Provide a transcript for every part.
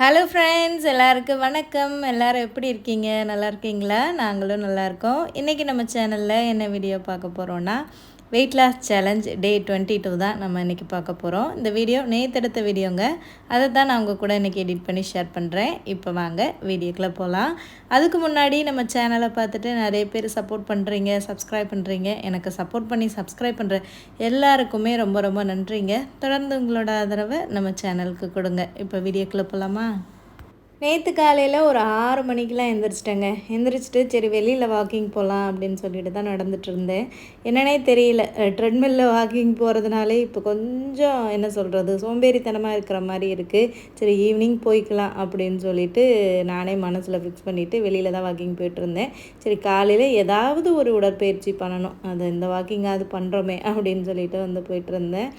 Hello friends எல்லாருக்கும் வணக்கம். எல்லாரும் எப்படி இருக்கீங்க? நல்லா இருக்கீங்களா? நாங்களும் நல்லாயிருக்கோம் இன்றைக்கி நம்ம சேனலில் என்ன வீடியோ பார்க்க போகிறோன்னா weight loss challenge day twenty two தான் நம்ம இன்றைக்கி பார்க்க போகிறோம் இந்த வீடியோ நேத்தெடுத்த வீடியோங்க அதை தான் நான் உங்கள் கூட இன்றைக்கி எடிட் பண்ணி ஷேர் பண்ணுறேன் இப்போ வாங்க வீடியோக்குள்ளே போகலாம் அதுக்கு முன்னாடி நம்ம சேனலை பார்த்துட்டு நிறைய பேர் சப்போர்ட் பண்ணுறீங்க சப்ஸ்கிரைப் பண்ணுறீங்க எனக்கு சப்போர்ட் பண்ணி சப்ஸ்கிரைப் பண்ணுற எல்லாருக்குமே ரொம்ப ரொம்ப நன்றிங்க. தொடர்ந்து உங்களோட ஆதரவை நம்ம சேனலுக்கு கொடுங்க. இப்போ வீடியோக்குள்ளே போகலாமா நேற்று காலையில் ஒரு ஆறு மணிக்கெலாம் எந்திரிச்சிட்டேங்க. எந்திரிச்சிட்டு சரி வெளியில் வாக்கிங் போகலாம் அப்படின்னு சொல்லிட்டு தான் நடந்துட்டு இருந்தேன். என்னன்னே தெரியல. ட்ரெட்மில்லில் வாக்கிங் போகிறதுனாலே இப்போ கொஞ்சம் என்ன சொல்கிறது சோம்பேறித்தனமாக இருக்கிற மாதிரி இருக்குது சரி ஈவினிங் போய்க்கலாம் அப்படின்னு சொல்லிட்டு நானே மனசில் ஃபிக்ஸ் பண்ணிவிட்டு வெளியில் தான் வாக்கிங் போயிட்டுருந்தேன் சரி காலையில் ஏதாவது ஒரு உடற்பயிற்சி பண்ணணும். அது இந்த வாக்கிங்காவது பண்ணுறோமே அப்படின்னு சொல்லிட்டு வந்து போயிட்டுருந்தேன்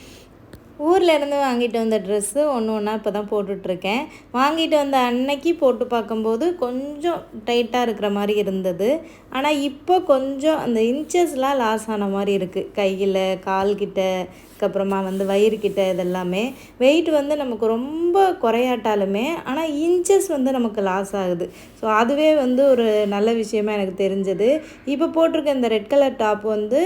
ஊரில் இருந்து வாங்கிட்டு வந்த ட்ரெஸ்ஸு ஒன்று ஒன்றா இப்போ தான் போட்டுட்ருக்கேன். வாங்கிட்டு வந்த அன்னைக்கு போட்டு பார்க்கும்போது கொஞ்சம் டைட்டாக இருக்கிற மாதிரி இருந்தது. ஆனால் இப்போ கொஞ்சம் அந்த இன்ச்சஸ்லாம் லாஸ் ஆன மாதிரி இருக்குது கையில் கால்கிட்ட அதுக்கப்புறமா வந்து வயிறுக்கிட்ட இதெல்லாமே வெயிட் வந்து நமக்கு ரொம்ப குறையாட்டாலுமே ஆனால் இன்ச்சஸ் வந்து நமக்கு லாஸ் ஆகுது. ஸோ அதுவே வந்து ஒரு நல்ல விஷயமா எனக்கு தெரிஞ்சது. இப்போ போட்டிருக்க இந்த ரெட் கலர் டாப் வந்து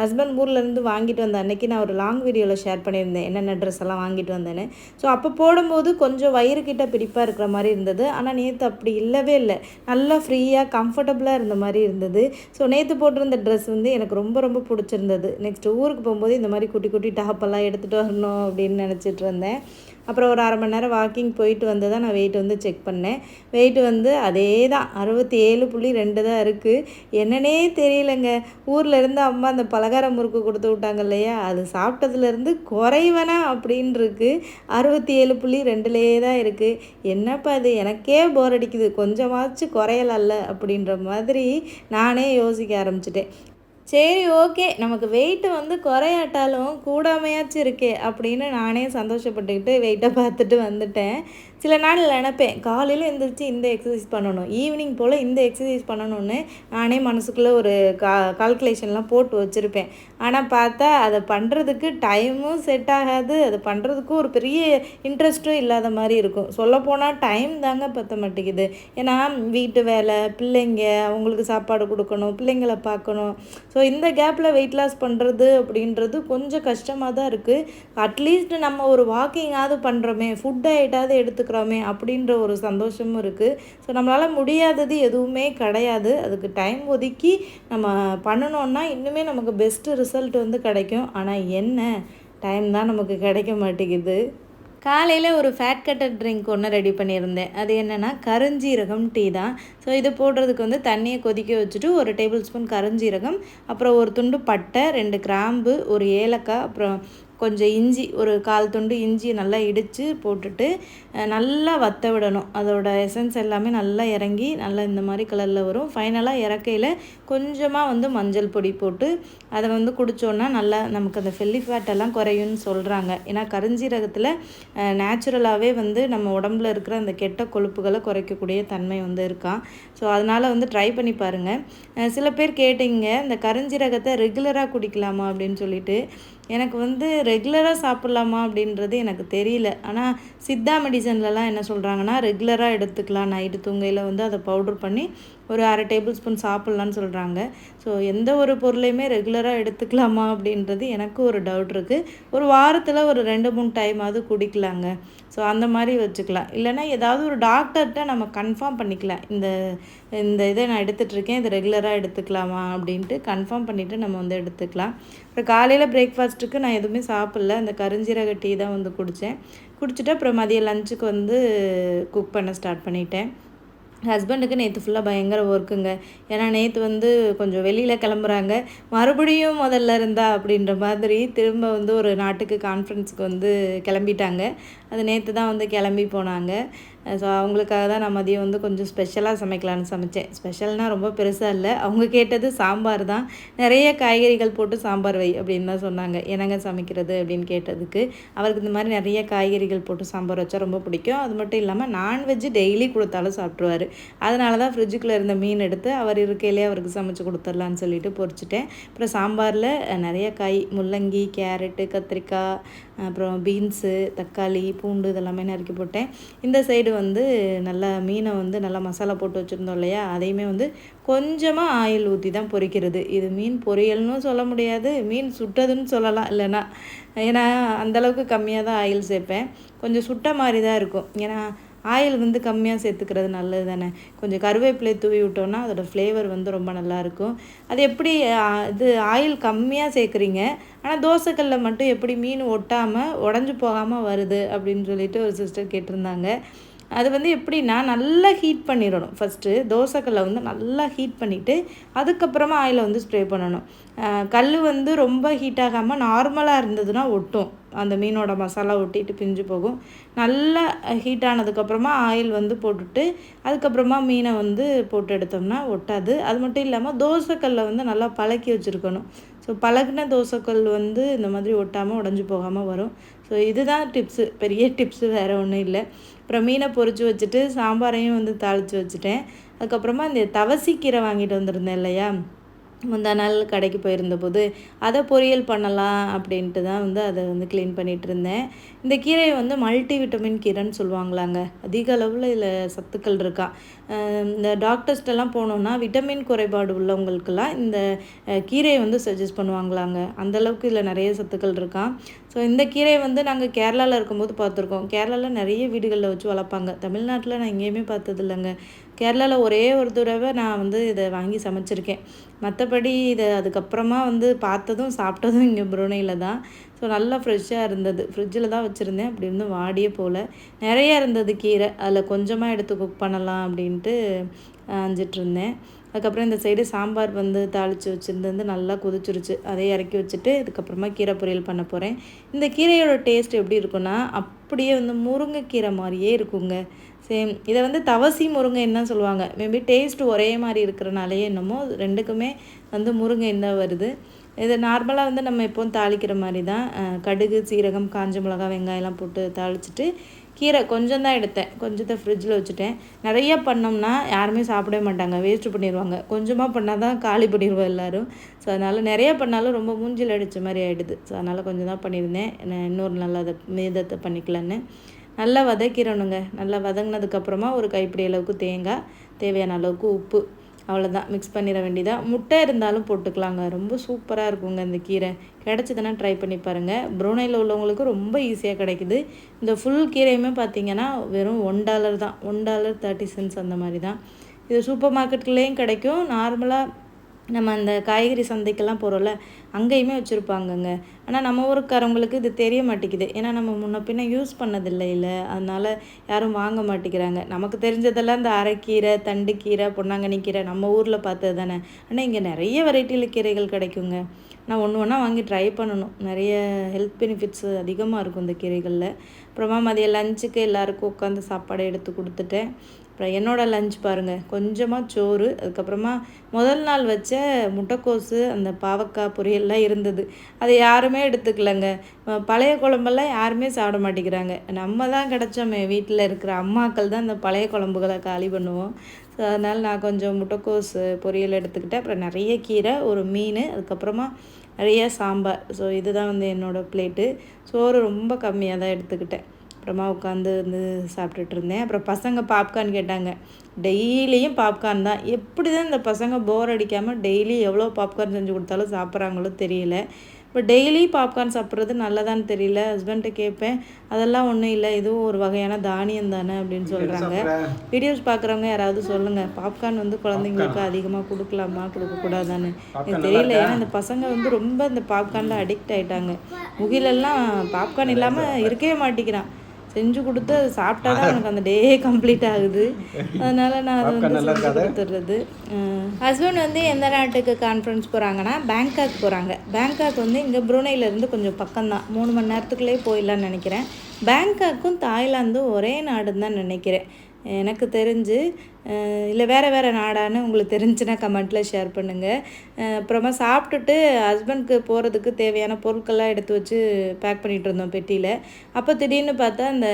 ஹஸ்பண்ட் ஊர்லேருந்து வாங்கிட்டு வந்த அன்னைக்கு நான் ஒரு லாங் வீடியோவில் ஷேர் பண்ணியிருந்தேன். என்னென்ன ட்ரெஸ் எல்லாம் வாங்கிட்டு வந்தேன்னு. ஸோ அப்போ போடும்போது கொஞ்சம் வயிறுக்கிட்ட பிடிப்பாக இருக்கிற மாதிரி இருந்தது. ஆனால் நேற்று அப்படி இல்லவே இல்லை. நல்லா ஃப்ரீயாக கம்ஃபர்டபுளாக இருந்த மாதிரி இருந்தது. ஸோ நேற்று போட்டிருந்த ட்ரெஸ் வந்து எனக்கு ரொம்ப ரொம்ப பிடிச்சிருந்தது. நெக்ஸ்ட் ஊருக்கு போகும்போது இந்த மாதிரி குட்டி குட்டி டாப்பெல்லாம் எடுத்துகிட்டு வரணும் அப்படின்னு நினச்சிட்டு இருந்தேன். அப்புறம் ஒரு அரை மணி நேரம் வாக்கிங் போயிட்டு வந்து தான் நான் வெயிட் வந்து செக் பண்ணேன். வெயிட் வந்து அதே தான் அறுபத்தி ஏழு புள்ளி ரெண்டு தான் இருக்குது என்னன்னே தெரியலங்க. ஊரில் இருந்து அம்மா அந்த பலகார முறுக்கு கொடுத்து விட்டாங்க இல்லையா? அது சாப்பிட்டதுலேருந்து குறைவனா அப்படின்னு இருக்கு. அறுபத்தி ஏழு புள்ளி ரெண்டுலேயே தான் இருக்குது என்னப்பா அது எனக்கே போர் அடிக்குது. கொஞ்சமாச்சும் குறையலல்ல அப்படின்ற மாதிரி நானே யோசிக்க ஆரம்பிச்சிட்டேன். சரி ஓகே. நமக்கு வெயிட்டு வந்து குறையாட்டாலும் கூடாமையாச்சும் இருக்கே அப்படின்னு நானே சந்தோஷப்பட்டுக்கிட்டு வெயிட்டை பார்த்துட்டு வந்துட்டேன். சில நாள் நினப்பேன் காலையில் எழுந்திரிச்சு இந்த எக்ஸசைஸ் பண்ணணும் ஈவினிங் போல் இந்த எக்ஸசைஸ் பண்ணணும்னு நானே மனசுக்குள்ளே ஒரு கா கால்குலேஷன்லாம் போட்டு வச்சுருப்பேன். ஆனால் பார்த்தா அதை பண்ணுறதுக்கு டைமும் செட் ஆகாது. அது பண்ணுறதுக்கும் ஒரு பெரிய இன்ட்ரெஸ்ட்டும் இல்லாத மாதிரி இருக்கும். சொல்லப்போனால் டைம் தாங்க பற்ற மாட்டேங்குது. ஏன்னா வீட்டு வேலை பிள்ளைங்க அவங்களுக்கு சாப்பாடு கொடுக்கணும் பிள்ளைங்களை பார்க்கணும். ஸோ இந்த கேப்பில் வெயிட் லாஸ் பண்ணுறது அப்படின்றது கொஞ்சம் கஷ்டமாக தான் இருக்குது அட்லீஸ்ட் நம்ம ஒரு வாக்கிங்காவது பண்ணுறோமே ஃபுட் டயட்டாவது எடுத்துக்கிறோமே அப்படின்ற ஒரு சந்தோஷமும் இருக்குது ஸோ நம்மளால் முடியாதது எதுவுமே கிடையாது. அதுக்கு டைம் ஒதுக்கி நம்ம பண்ணணுன்னா இன்னுமே நமக்கு பெஸ்ட்டு ரிசல்ட் ரிசல்ட் வந்து கிடைக்கும். ஆனால் என்ன? டைம் தான் நமக்கு கிடைக்க மாட்டேங்குது. காலையில் ஒரு ஃபேட் கட்டர் ட்ரிங்க் ஒன்று ரெடி பண்ணியிருந்தேன். அது என்னென்னா கருஞ்சீரகம் டீ தான். ஸோ இது போடுறதுக்கு வந்து தண்ணியை கொதிக்க வச்சுட்டு ஒரு டேபிள் ஸ்பூன் கருஞ்சீரகம் அப்புறம் ஒரு துண்டு பட்டை ரெண்டு கிராம்பு ஒரு ஏலக்காய் அப்புறம் கொஞ்சம் இஞ்சி ஒரு கால் துண்டு இஞ்சி நல்லா இடித்து போட்டுட்டு நல்லா வத்த விடணும். அதோட எசன்ஸ் எல்லாமே நல்லா இறங்கி நல்லா இந்த மாதிரி கலரில் வரும். ஃபைனலாக இறக்கையில் கொஞ்சமாக வந்து மஞ்சள் பொடி போட்டு அதை வந்து குடித்தோன்னா நல்லா நமக்கு அந்த ஃபெல்லி ஃபேட் எல்லாம் குறையும்னு சொல்கிறாங்க ஏன்னா கருஞ்சீரகத்தில் நேச்சுரலாகவே வந்து நம்ம உடம்புல இருக்கிற அந்த கெட்ட கொழுப்புகளை குறைக்கக்கூடிய தன்மை வந்து இருக்கான் ஸோ அதனால் வந்து ட்ரை பண்ணி பாருங்கள் சில பேர் கேட்டிங்க இந்த கரிஞ்சீரகத்தை ரெகுலராக குடிக்கலாமா அப்படின்னு சொல்லிட்டு. எனக்கு வந்து ரெகுலராக சாப்பிட்லாமா அப்படின்றது எனக்கு தெரியல. ஆனால் சித்தா மெடிசன்லலாம் என்ன சொல்கிறாங்கன்னா ரெகுலராக எடுத்துக்கலாம். நைட்டு தூங்கையில் வந்து அதை பவுடர் பண்ணி ஒரு அரை டேபிள் ஸ்பூன் சாப்பிட்லான்னு சொல்கிறாங்க ஸோ எந்த ஒரு பொருளையுமே ரெகுலராக எடுத்துக்கலாமா அப்படின்றது எனக்கும் ஒரு டவுட் இருக்குது ஒரு வாரத்தில் ஒரு ரெண்டு மூணு டைமாவது குடிக்கலாங்க. ஸோ அந்த மாதிரி வச்சுக்கலாம். இல்லைனா ஏதாவது ஒரு டாக்டர்கிட்ட நம்ம கன்ஃபார்ம் பண்ணிக்கலாம். இந்த இந்த இதை நான் எடுத்துகிட்ருக்கேன் இது ரெகுலராக எடுத்துக்கலாமா அப்படின்ட்டு கன்ஃபார்ம் பண்ணிவிட்டு நம்ம வந்து எடுத்துக்கலாம். அப்புறம் காலையில் பிரேக்ஃபாஸ்ட்டுக்கு நான் எதுவுமே சாப்பிட்ல. அந்த கருஞ்சீரக டீ தான் வந்து குடித்தேன் குடிச்சிட்டு அப்புறம் மதிய லஞ்சுக்கு வந்து குக் பண்ண ஸ்டார்ட் பண்ணிட்டேன். ஹஸ்பண்டுக்கு நேற்று ஃபுல்லாக பயங்கர ஒர்க்குங்க ஏன்னா நேற்று வந்து கொஞ்சம் வெளியில் கிளம்புறாங்க. மறுபடியும் முதல்ல இருந்தா அப்படின்ற மாதிரி திரும்ப வந்து ஒரு நாட்டுக்கு கான்ஃபரன்ஸுக்கு வந்து கிளம்பிட்டாங்க. அது நேற்று தான் வந்து கிளம்பி போனாங்க. ஸோ அவங்களுக்காக தான் நான் மதியம் வந்து கொஞ்சம் ஸ்பெஷலாக சமைக்கலான்னு சமைச்சேன். ஸ்பெஷல்னால் ரொம்ப பெருசாக இல்லை. அவங்க கேட்டது சாம்பார் தான். நிறைய காய்கறிகள் போட்டு சாம்பார் வை அப்படின்னு தான் சொன்னாங்க. என்னங்க சமைக்கிறது அப்படின்னு கேட்டதுக்கு. அவருக்கு இந்த மாதிரி நிறைய காய்கறிகள் போட்டு சாம்பார் வச்சா ரொம்ப பிடிக்கும். அது மட்டும் இல்லாமல் நான்வெஜ்ஜு டெய்லி கொடுத்தாலும் சாப்பிட்ருவார் அதனால தான் ஃப்ரிட்ஜுக்குள்ளே இருந்த மீன் எடுத்து அவர் இருக்கையிலே அவருக்கு சமைச்சு கொடுத்துர்லான்னு சொல்லிட்டு பொறிச்சிட்டேன். அப்புறம் சாம்பாரில் நிறைய காய் முள்ளங்கி கேரட்டு கத்திரிக்காய் அப்புறம் பீன்ஸு தக்காளி பூண்டு இதெல்லாமே நறுக்கி போட்டேன். இந்த சைடு வந்து நல்லா மீனை வந்து நல்லா மசாலா போட்டு வச்சுருந்தோம் இல்லையா? அதையுமே வந்து கொஞ்சமாக ஆயில் ஊற்றி தான் பொரிக்கிறது இது மீன் பொரியல்னு சொல்ல முடியாது மீன் சுட்டதுன்னு சொல்லலாம் இல்லைன்னா. ஏன்னா அந்தளவுக்கு கம்மியாக தான் ஆயில் சேர்ப்பேன். கொஞ்சம் சுட்ட மாதிரி தான் இருக்கும். ஏன்னா ஆயில் வந்து கம்மியாக சேர்த்துக்கிறது நல்லது தானே? கொஞ்சம் கருவேப்பிலை தூவி விட்டோன்னா அதோடய ஃப்ளேவர் வந்து ரொம்ப நல்லாயிருக்கும் அது எப்படி இது ஆயில் கம்மியாக சேர்க்குறீங்க ஆனால் தோசைக்கல்லில் மட்டும் எப்படி மீன் ஒட்டாமல் உடஞ்சி போகாமல் வருது அப்படின்னு சொல்லிட்டு ஒரு சிஸ்டர் கேட்டிருந்தாங்க. அது வந்து எப்படின்னா நல்லா ஹீட் பண்ணிடணும். ஃபஸ்ட்டு தோசைக்கல்லை வந்து நல்லா ஹீட் பண்ணிவிட்டு அதுக்கப்புறமா ஆயிலை வந்து ஸ்ப்ரே பண்ணணும். கல் வந்து ரொம்ப ஹீட் ஆகாமல் நார்மலாக இருந்ததுன்னா ஒட்டும். அந்த மீனோட மசாலா ஒட்டிட்டு பிஞ்சு போகும். நல்லா ஹீட் ஆனதுக்கப்புறமா ஆயில் வந்து போட்டுட்டு அதுக்கப்புறமா மீனை வந்து போட்டு எடுத்தோம்னா ஒட்டாது. அது மட்டும் இல்லாமல் தோசைக்கல்லை வந்து நல்லா பழக்கி வச்சுருக்கணும். ஸோ பழகின தோசைக்கல் வந்து இந்த மாதிரி ஒட்டாமல் உடஞ்சி போகாமல் வரும். ஸோ இதுதான் டிப்ஸு பெரிய டிப்ஸு வேறு ஒன்றும் இல்லை. அப்புறம் மீனை பொறிச்சு வச்சுட்டு சாம்பாரையும் வந்து தாளித்து வச்சுட்டேன். அதுக்கப்புறமா இந்த தவசிக்கீரை வாங்கிட்டு வந்திருந்தேன் இல்லையா? முந்தா நாள் கடைக்கு போயிருந்தபோது அதை பொரியல் பண்ணலாம் அப்படின்ட்டு தான் வந்து அதை வந்து க்ளீன் பண்ணிகிட்டு இருந்தேன். இந்த கீரையை வந்து மல்டி விட்டமின் கீரைன்னு சொல்லுவாங்களாங்க. அதிக அளவில் இதில் சத்துக்கள் இருக்கா. இந்த டாக்டர்ஸ்டெல்லாம் போனோன்னா விட்டமின் குறைபாடு உள்ளவங்களுக்கெல்லாம் இந்த கீரையை வந்து சஜஸ்ட் பண்ணுவாங்களாங்க. அந்தளவுக்கு இதில் நிறைய சத்துக்கள் இருக்கான் ஸோ இந்த கீரையை வந்து நாங்கள் கேரளாவில் இருக்கும்போது பார்த்துருக்கோம். கேரளாவில் நிறைய வீடுகளில் வச்சு வளர்ப்பாங்க. தமிழ்நாட்டில் நான் எங்கேயுமே பார்த்தது இல்லைங்க கேரளாவில் ஒரே ஒரு தடவை நான் வந்து இதை வாங்கி சமைச்சிருக்கேன். மற்றபடி இதை அதுக்கப்புறமா வந்து பார்த்ததும் சாப்பிட்டதும் இங்கே புரோனையில் தான். ஸோ நல்லா ஃப்ரெஷ்ஷாக இருந்தது. ஃப்ரிட்ஜில் தான் வச்சுருந்தேன். அப்படி இருந்து வாடியே போல். நிறைய இருந்தது கீரை. அதில் கொஞ்சமாக எடுத்து குக் பண்ணலாம் அப்படின்ட்டு அஞ்சிட்ருந்தேன் அதுக்கப்புறம் இந்த சைடு சாம்பார் வந்து தாளித்து வச்சுருந்து நல்லா கொதிச்சிருச்சு. அதை இறக்கி வச்சுட்டு இதுக்கப்புறமா கீரை பொரியல் பண்ண போகிறேன் இந்த கீரையோட டேஸ்ட் எப்படி இருக்குன்னா அப்படியே வந்து முருங்கைக்கீரை மாதிரியே இருக்குங்க. சேம் இதை வந்து தவசி முருங்கை என்ன சொல்லுவாங்க. மேபி டேஸ்ட் ஒரே மாதிரி இருக்கிறனாலேயே என்னமோ ரெண்டுக்குமே வந்து முருங்கை என்ன வருது. இது நார்மலாக வந்து நம்ம எப்போவும் தாளிக்கிற மாதிரி தான். கடுகு சீரகம் காஞ்ச மிளகா வெங்காயம்லாம் போட்டு தாளிச்சிட்டு கீரை கொஞ்சம் தான் எடுத்தேன். கொஞ்சத்தை ஃப்ரிட்ஜில் வச்சுட்டேன். நிறைய பண்ணோம்னா யாருமே சாப்பிடவே மாட்டாங்க. வேஸ்ட்டு பண்ணிடுவாங்க கொஞ்சமாக பண்ணால் தான் காலி பண்ணிடுவோம் எல்லோரும். ஸோ அதனால் நிறைய பண்ணாலும் ரொம்ப மூஞ்சில் அடித்த மாதிரி ஆகிடுது ஸோ அதனால் கொஞ்சம் தான் பண்ணியிருந்தேன். இன்னொரு நல்ல அதை மீதத்தை பண்ணிக்கலான்னு. நல்லா வதக்கிடணுங்க. நல்லா வதங்கினதுக்கப்புறமா ஒரு கைப்பிடி அளவுக்கு தேங்காய் தேவையான அளவுக்கு உப்பு. அவ்வளோதான் மிக்ஸ் பண்ணிட வேண்டியதாக முட்டை இருந்தாலும் போட்டுக்கலாங்க. ரொம்ப சூப்பராக இருக்குங்க இந்த கீரை. கிடச்சிதுன்னா ட்ரை பண்ணி பாருங்கள் ப்ரூனையில் உள்ளவங்களுக்கு ரொம்ப ஈஸியாக கிடைக்குது. இந்த ஃபுல் கீரையுமே பார்த்தீங்கன்னா வெறும் ஒன் டாலர் தான். ஒன் டாலர் தேர்ட்டி சென்ட்ஸ் அந்த மாதிரி தான் இது சூப்பர் மார்க்கெட்லேயும் கிடைக்கும். நார்மலாக நம்ம அந்த காய்கறி சந்தைக்கெல்லாம் போகிறோம்ல அங்கேயுமே வச்சுருப்பாங்கங்க. ஆனால் நம்ம ஊருக்காரவங்களுக்கு இது தெரிய மாட்டேங்குது. ஏன்னா நம்ம முன்ன பின்ன யூஸ் பண்ணதில்லை இல்லை. அதனால் யாரும் வாங்க மாட்டேங்கிறாங்க. நமக்கு தெரிஞ்சதெல்லாம் இந்த அரைக்கீரை தண்டுக்கீரை பொன்னாங்கண்ணி கீரை நம்ம ஊரில் பார்த்தது தானே. ஆனால் இங்கே நிறைய வெரைட்டியில் கீரைகள் கிடைக்குங்க. நான் ஒன்று ஒன்றா வாங்கி ட்ரை பண்ணணும். நிறைய ஹெல்த் பெனிஃபிட்ஸ் அதிகமாக இருக்கும் இந்த கீரைகளில். அப்புறமா மதிய லஞ்சுக்கு எல்லாருக்கும் உட்காந்து சாப்பாடு எடுத்து கொடுத்துட்டேன். அப்புறம் என்னோடய லஞ்ச் பாருங்கள் கொஞ்சமாக சோறு அதுக்கப்புறமா முதல் நாள் வச்ச முட்டைக்கோசு அந்த பாவக்காய் பொரியல்லாம் இருந்தது. அதை யாருமே எடுத்துக்கலங்க. பழைய குழம்பெல்லாம் யாருமே சாப்பிட மாட்டேங்கிறாங்க. நம்ம தான் கிடச்சோமே. வீட்டில் இருக்கிற அம்மாக்கள் தான் அந்த பழைய குழம்புகளை காலி பண்ணுவோம். ஸோ அதனால் நான் கொஞ்சம் முட்டைக்கோஸ் பொரியல் எடுத்துக்கிட்டேன். அப்புறம் நிறைய கீரை ஒரு மீன் அதுக்கப்புறமா நிறைய சாம்பார். ஸோ இதுதான் வந்து என்னோடய பிளேட்டு சோறு ரொம்ப கம்மியாக தான் எடுத்துக்கிட்டேன். அப்புறமா உட்காந்து வந்து சாப்பிட்டுட்டு இருந்தேன். அப்புறம் பசங்க பாப்கார்ன் கேட்டாங்க. டெய்லியும் பாப்கார்ன் தான். எப்படி தான் இந்த பசங்க போர் அடிக்காமல் டெய்லி எவ்வளோ பாப்கார்ன் செஞ்சு கொடுத்தாலும் சாப்பிட்றாங்களோ தெரியல. இப்போ டெய்லி பாப்கார்ன் சாப்பிட்றது நல்லதான்னு தெரியல. ஹஸ்பண்ட்டை கேட்பேன். அதெல்லாம் ஒன்றும் இல்லை. இதுவும் ஒரு வகையான தானியம் தானே அப்படின்னு சொல்கிறாங்க வீடியோஸ் பார்க்குறவங்க யாராவது சொல்லுங்கள் பாப்கார்ன் வந்து குழந்தைங்களுக்கு அதிகமாக கொடுக்கலாமா? கொடுக்கக்கூடாதான்னு. எனக்கு தெரியல. ஏன்னா இந்த பசங்க வந்து ரொம்ப இந்த பாப்கார்னில் அடிக்ட் ஆகிட்டாங்க முகிலெல்லாம் பாப்கார்ன் இல்லாமல் இருக்கவே மாட்டேங்கிறான். செஞ்சு கொடுத்து அது சாப்பிட்டா தான் எனக்கு அந்த டே கம்ப்ளீட் ஆகுது. அதனால் நான் அதை வந்து செஞ்சு கொடுத்துட்றது. ஹஸ்பண்ட் வந்து எந்த நாட்டுக்கு கான்ஃபரன்ஸ் போகிறாங்கன்னா பேங்காக் போகிறாங்க பேங்காக் வந்து இங்கே ப்ரூனைலேருந்து கொஞ்சம் பக்கம்தான். மூணு மணி நேரத்துக்குள்ளே போயிடலான்னு நினைக்கிறேன். பேங்காக்கும் தாய்லாந்தும் ஒரே நாடுன்னு தான் நினைக்கிறேன். எனக்கு தெரிஞ்சு இல்லை வேறு வேறு நாடான்னு உங்களுக்கு தெரிஞ்சுன்னா கமெண்ட்டில் ஷேர் பண்ணுங்கள் அப்புறமா சாப்பிட்டுட்டு ஹஸ்பண்ட்க்கு போகிறதுக்கு தேவையான பொருட்கள்லாம் எடுத்து வச்சு பேக் பண்ணிகிட்டு இருந்தோம் பெட்டியில். அப்போ திடீர்னு பார்த்தா அந்த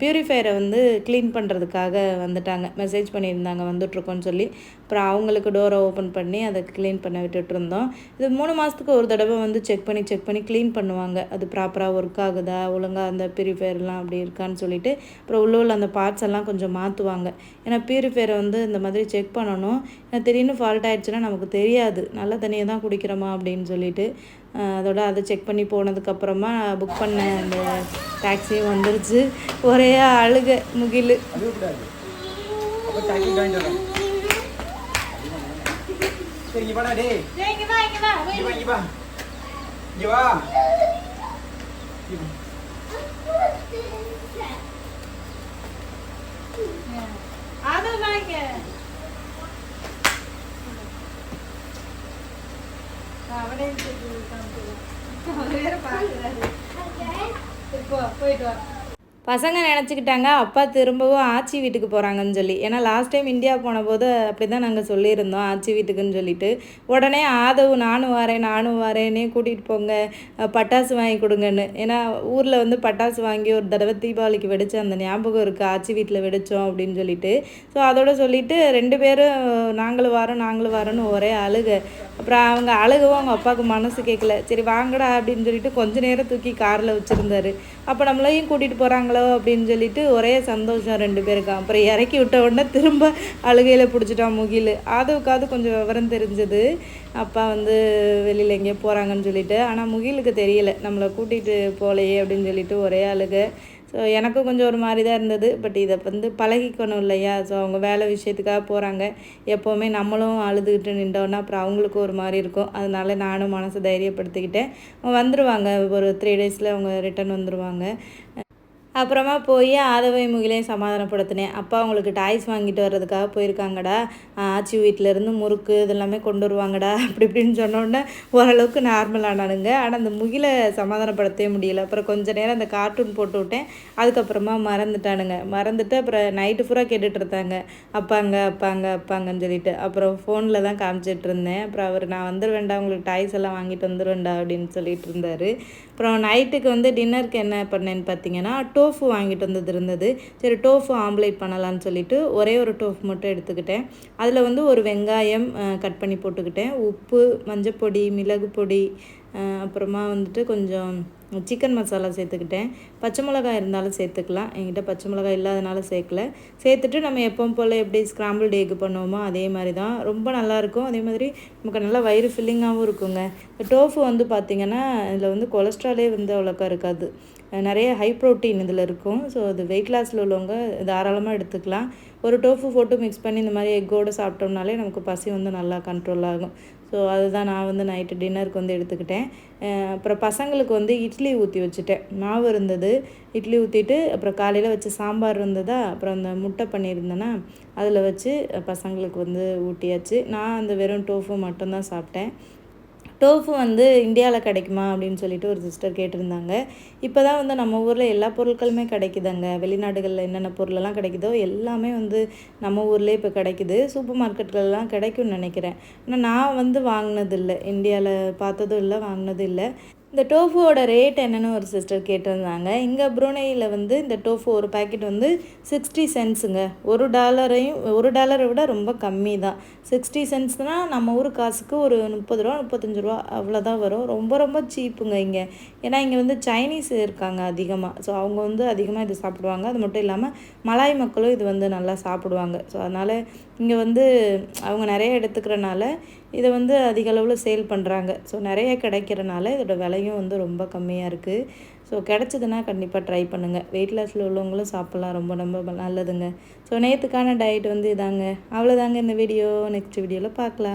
ப்யூரிஃபையரை வந்து க்ளீன் பண்ணுறதுக்காக வந்துட்டாங்க. மெசேஜ் பண்ணியிருந்தாங்க வந்துட்ருக்கோன்னு சொல்லி. அப்புறம் அவங்களுக்கு டோரை ஓப்பன் பண்ணி அதை க்ளீன் பண்ண விட்டுட்டு இருந்தோம். இது மூணு மாதத்துக்கு ஒரு தடவை வந்து செக் பண்ணி செக் பண்ணி க்ளீன் பண்ணுவாங்க. அது ப்ராப்பராக ஒர்க் ஆகுதா? ஒழுங்காக அந்த ப்யூரிஃபையர்லாம் அப்படி இருக்கான்னு சொல்லிட்டு. அப்புறம் உள்ள உள்ள அந்த பார்ட்ஸ் எல்லாம் கொஞ்சம் மாற்றுவாங்க ஏன்னா ப்யூரிஃபையரை வந்து இந்த மாதிரி செக் பண்ணணும். ஏன்னா திடீர்னு ஃபால்ட் ஆகிடுச்சுன்னா நமக்கு தெரியாது. நல்ல தண்ணியை தான் குடிக்கிறோமா அப்படின்னு சொல்லிட்டு அதோட அதை செக் பண்ணி போனதுக்கப்புறமா புக் பண்ண அந்த டாக்ஸியும் வந்துருச்சு. ஒரே அழுக முகில். சரி இங்க போயிட்டு வா பசங்க நினச்சிக்கிட்டாங்க அப்பா திரும்பவும் ஆச்சி வீட்டுக்கு போகிறாங்கன்னு சொல்லி. ஏன்னா லாஸ்ட் டைம் இந்தியா போன போது அப்படி தான் நாங்கள் சொல்லியிருந்தோம் ஆச்சி வீட்டுக்குன்னு சொல்லிட்டு. உடனே ஆதவு நானும் வரேன் நானும் வரேன்னே கூட்டிகிட்டு போங்க பட்டாசு வாங்கி கொடுங்கன்னு. ஏன்னா ஊரில் வந்து பட்டாசு வாங்கி ஒரு தடவை தீபாவளிக்கு வெடிச்ச அந்த ஞாபகம் இருக்குது ஆச்சி வீட்டில் வெடித்தோம் அப்படின்னு சொல்லிட்டு. ஸோ அதோட சொல்லிட்டு ரெண்டு பேரும் நாங்களும் வரோம் நாங்களும் வரோன்னு ஒரே அழுக. அப்புறம் அவங்க அழுகவும் அவங்க அப்பாவுக்கு மனசு கேட்கல சரி வாங்கடா அப்படின்னு சொல்லிட்டு கொஞ்ச நேரம் தூக்கி காரில் வச்சுருந்தாரு. அப்போ நம்மளையும் கூட்டிகிட்டு போகிறாங்களே அப்படின்னு சொல்லிட்டு ஒரே சந்தோஷம் ரெண்டு பேருக்கும் அப்புறம் இறக்கி விட்ட உடனே திரும்ப அழுகையில் பிடிச்சிட்டான் முகில். ஆதவுக்காவது கொஞ்சம் விவரம் தெரிஞ்சது. அப்பா வந்து வெளியில் எங்கேயோ போகிறாங்கன்னு சொல்லிட்டு. ஆனால் முகிலுக்கு தெரியல. நம்மளை கூட்டிகிட்டு போகலையே அப்படின்னு சொல்லிட்டு ஒரே அழுகை. ஸோ எனக்கும் கொஞ்சம் ஒரு மாதிரி தான் இருந்தது. பட் இதை வந்து பழகிக்கணும் இல்லையா? ஸோ அவங்க வேலை விஷயத்துக்காக போகிறாங்க எப்போவுமே நம்மளும் அழுதுகிட்டு நின்றோன்னா அப்புறம் அவங்களுக்கும் ஒரு மாதிரி இருக்கும். அதனால நானும் மனசை தைரியப்படுத்திக்கிட்டேன். வந்துடுவாங்க ஒரு த்ரீ டேஸில் அவங்க ரிட்டன் வந்துடுவாங்க அப்புறமா போய் ஆதவை முகிலையும் சமாதானப்படுத்தினேன். அப்பா அவங்களுக்கு டாய்ஸ் வாங்கிட்டு வர்றதுக்காக போயிருக்காங்கடா. ஆச்சி வீட்டிலேருந்து முறுக்கு இதெல்லாமே கொண்டு வருவாங்கடா. அப்படி இப்படின்னு சொன்னோடனே ஓரளவுக்கு நார்மலானானுங்க ஆனால் அந்த முகிலை சமாதானப்படுத்தவே முடியல. அப்புறம் கொஞ்ச நேரம் அந்த கார்ட்டூன் போட்டு விட்டேன். அதுக்கப்புறமா மறந்துட்டானுங்க. மறந்துட்டு அப்புறம் நைட்டு ஃபுல்லாக கேட்டுட்டு இருந்தாங்க. அப்பாங்க அப்பாங்க அப்பாங்கன்னு சொல்லிட்டு. அப்புறம் ஃபோனில் தான் காமிச்சிட்டு இருந்தேன். அப்புறம் அவர் நான் வந்துடுவேண்டா உங்களுக்கு டாய்ஸ் எல்லாம் வாங்கிட்டு வந்துடுவேண்டா அப்படின்னு சொல்லிட்டு இருந்தார். அப்புறம் நைட்டுக்கு வந்து டின்னருக்கு என்ன பண்ணேன்னு பார்த்தீங்கன்னா டோஃபு வாங்கிட்டு வந்தது இருந்தது. சரி டோஃபு ஆம்லேட் பண்ணலான்னு சொல்லிட்டு ஒரே ஒரு டோஃப் மட்டும் எடுத்துக்கிட்டேன். அதில் வந்து ஒரு வெங்காயம் கட் பண்ணி போட்டுக்கிட்டேன். உப்பு மஞ்சப்பொடி மிளகு பொடி அப்புறமா வந்துட்டு கொஞ்சம் சிக்கன் மசாலா சேர்த்துக்கிட்டேன். பச்சை மிளகாய் இருந்தாலும் சேர்த்துக்கலாம். என்கிட்ட பச்சை மிளகாய் இல்லாதனால சேர்க்கல. சேர்த்துட்டு நம்ம எப்பவும் போல் எப்படி ஸ்க்ராம்பிள் டேக்கு பண்ணுவோமோ அதே மாதிரி தான். ரொம்ப நல்லாயிருக்கும் அதே மாதிரி நமக்கு நல்லா வயிறு ஃபில்லிங்காகவும் இருக்குங்க. இந்த டோஃபு வந்து பார்த்திங்கன்னா இதில் வந்து கொலஸ்ட்ராலே வந்து அவ்வளோக்கா இருக்காது. நிறைய ஹை ப்ரோட்டீன் இதில் இருக்கும். ஸோ அது வெயிட் லாஸில் உள்ளவங்க தாராளமாக எடுத்துக்கலாம். ஒரு டோஃபு போட்டு மிக்ஸ் பண்ணி இந்த மாதிரி எக்கோடு சாப்பிட்டோம்னாலே நமக்கு பசி வந்து நல்லா கண்ட்ரோல் ஆகும். ஸோ அதுதான் நான் வந்து நைட்டு டின்னருக்கு வந்து எடுத்துக்கிட்டேன். அப்புறம் பசங்களுக்கு வந்து இட்லி ஊற்றி வச்சுட்டேன். மாவு இருந்தது. இட்லி ஊற்றிட்டு அப்புறம் காலையில் வச்சு சாம்பார் இருந்ததா அப்புறம் அந்த முட்டை பண்ணியிருந்தேன்னா அதில் வச்சு பசங்களுக்கு வந்து ஊட்டியாச்சு. நான் அந்த வெறும் டோஃபு மட்டும்தான் சாப்பிட்டேன். டோஃபு வந்து இந்தியாவில் கிடைக்குமா அப்படின்னு சொல்லிட்டு ஒரு சிஸ்டர் கேட்டிருந்தாங்க. இப்போ தான் வந்து நம்ம ஊரில் எல்லா பொருட்களுமே கிடைக்குதுங்க. வெளிநாடுகளில் என்னென்ன பொருளெல்லாம் கிடைக்குதோ எல்லாமே வந்து நம்ம ஊர்லேயே இப்போ கிடைக்குது. சூப்பர் மார்க்கெட்லலாம் கிடைக்கும்னு நினைக்கிறேன். ஆனால் நான் வந்து வாங்கினதில்லை. இந்தியாவில் பார்த்ததும் இல்லை வாங்கினதும் இல்லை. இந்த டோஃபுவோட ரேட் என்னென்னு ஒரு சிஸ்டர் கேட்டிருந்தாங்க. இங்கே ப்ரூனேயில் வந்து இந்த டோஃபு ஒரு பேக்கெட் வந்து சிக்ஸ்டி சென்ட்ஸுங்க ஒரு டாலரையும் ஒரு டாலரை விட ரொம்ப கம்மி தான் சிக்ஸ்டி சென்ட்ஸ்னால் நம்ம ஊர் காசுக்கு ஒரு முப்பது ரூபா முப்பத்தஞ்சு ரூபா அவ்வளோதான் வரும். ரொம்ப ரொம்ப சீப்புங்க இங்கே. ஏன்னா இங்கே வந்து சைனீஸ் இருக்காங்க அதிகமாக ஸோ அவங்க வந்து அதிகமாக இது சாப்பிடுவாங்க. அது மட்டும் இல்லாமல் மலாய் மக்களும் இது வந்து நல்லா சாப்பிடுவாங்க. ஸோ அதனால் இங்கே வந்து அவங்க நிறைய எடுத்துக்கிறனால இதை வந்து அதிக அளவில் சேல் பண்ணுறாங்க ஸோ நிறைய கிடைக்கிறனால இதோட விலையும் வந்து ரொம்ப கம்மியாக இருக்குது ஸோ கிடச்சிதுன்னா கண்டிப்பாக ட்ரை பண்ணுங்கள் வெயிட் லாஸில் உள்ளவங்களும் சாப்பிட்லாம். ரொம்ப ரொம்ப நல்லதுங்க. ஸோ நேற்றுக்கான டயட் வந்து இதாங்க. அவ்வளோதாங்க இந்த வீடியோ நெக்ஸ்ட் வீடியோவில் பார்க்கலாம்.